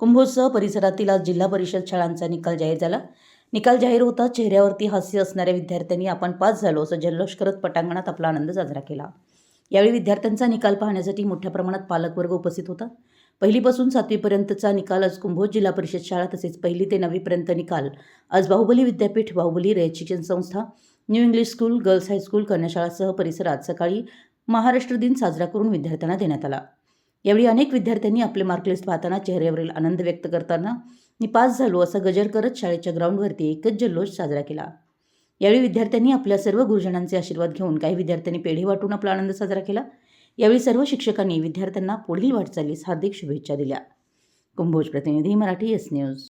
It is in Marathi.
कुंभोजसह परिसरातील आज जिल्हा परिषद शाळांचा निकाल जाहीर झाला. निकाल जाहीर होता चेहऱ्यावरती हास्य असणाऱ्या विद्यार्थ्यांनी आपण पास झालो असं जल्लोष करत पटांगणात आपला आनंद साजरा केला. यावेळी विद्यार्थ्यांचा निकाल पाहण्यासाठी मोठ्या प्रमाणात पालकवर्ग उपस्थित होता. पहिलीपासून सातवीपर्यंतचा निकाल आज कुंभोज जिल्हा परिषद शाळा तसेच पहिली ते नववीपर्यंत निकाल आज बाहुबली विद्यापीठ Bahubali Rayat Shikshan Sanstha new English school girls high school कन्याशाळासह परिसरात सकाळी महाराष्ट्र दिन साजरा करून विद्यार्थ्यांना देण्यात आला. यावेळी अनेक विद्यार्थ्यांनी आपले मार्कलिस्ट पाहताना चेहऱ्यावरील आनंद व्यक्त करताना मी पास झालो असा गजर करत शाळेच्या ग्राउंडवरती एकच जल्लोष साजरा केला. यावेळी विद्यार्थ्यांनी आपल्या सर्व गुरुजनांचे आशीर्वाद घेऊन काही विद्यार्थ्यांनी पेढे वाटून आपला आनंद साजरा केला. यावेळी सर्व शिक्षकांनी विद्यार्थ्यांना पुढील वाटचालीस हार्दिक शुभेच्छा दिल्या. कुंभोज प्रतिनिधी मराठी एस न्यूज